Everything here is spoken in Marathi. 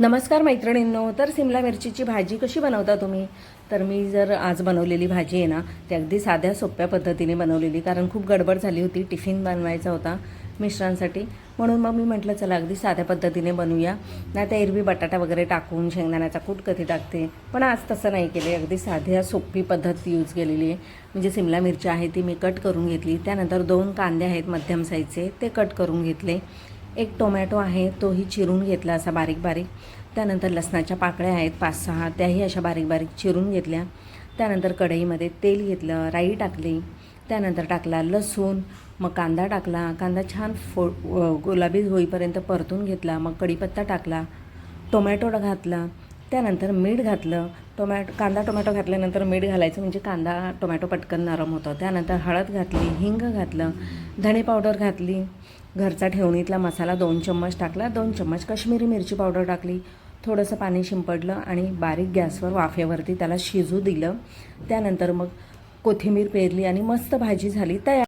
नमस्कार मैत्रिणींनो तर सिमला मिरचीची भाजी कशी बनवता तुम्ही? तर मी जर आज बनवलेली भाजी आहे ना ती अगदी साध्या सोप्या पद्धतीने बनवलेली कारण खूप गडबड झाली होती टिफिन बनवायचा होता मिश्रांसाठी. म्हणून मग मी म्हटलं चला अगदी साध्या पद्धतीने बनवूया. नाही त्या एरवी बटाटा वगैरे टाकून शेंगदाण्याचा कूट कधी टाकते. पण आज तसं नाही केले अगदी साध्या सोपी पद्धत यूज केलेली आहे. म्हणजे सिमला मिरची आहे ती मी कट करून घेतली. त्यानंतर दोन कांदे आहेत मध्यम साईजचे ते कट करून घेतले. एक टोमॅटो आहे तोही चिरून घेतला असा बारीक बारीक त्यानंतर लसणाच्या पाकळ्या आहेत पाच सहा त्याही अशा बारीक बारीक चिरून घेतल्या. त्यानंतर कढईमध्ये तेल घेतलं राई टाकली. त्यानंतर टाकला लसूण मग कांदा टाकला. कांदा छान फो गुलाबी होईपर्यंत परतून घेतला. मग कढीपत्ता टाकला. टोमॅटो घातला. त्यानंतर मीठ घातलं टोमॅटो कांदा टोमॅटो घातल्यानंतर मीठ घालायचं म्हणजे कांदा टोमॅटो पटकन नरम होतं. त्यानंतर हळद घातली हिंग घातलं धणे पावडर घातली घरचा ठेवणीतला मसाला दोन चम्मच टाकला दोन चम्मच काश्मीरी मिरची पावडर टाकली. थोडंसं पाणी शिंपडलं आणि बारीक गॅसवर वाफेवरती त्याला शिजू दिलं. त्यानंतर मग कोथिंबीर पेरली आणि मस्त भाजी झाली तयार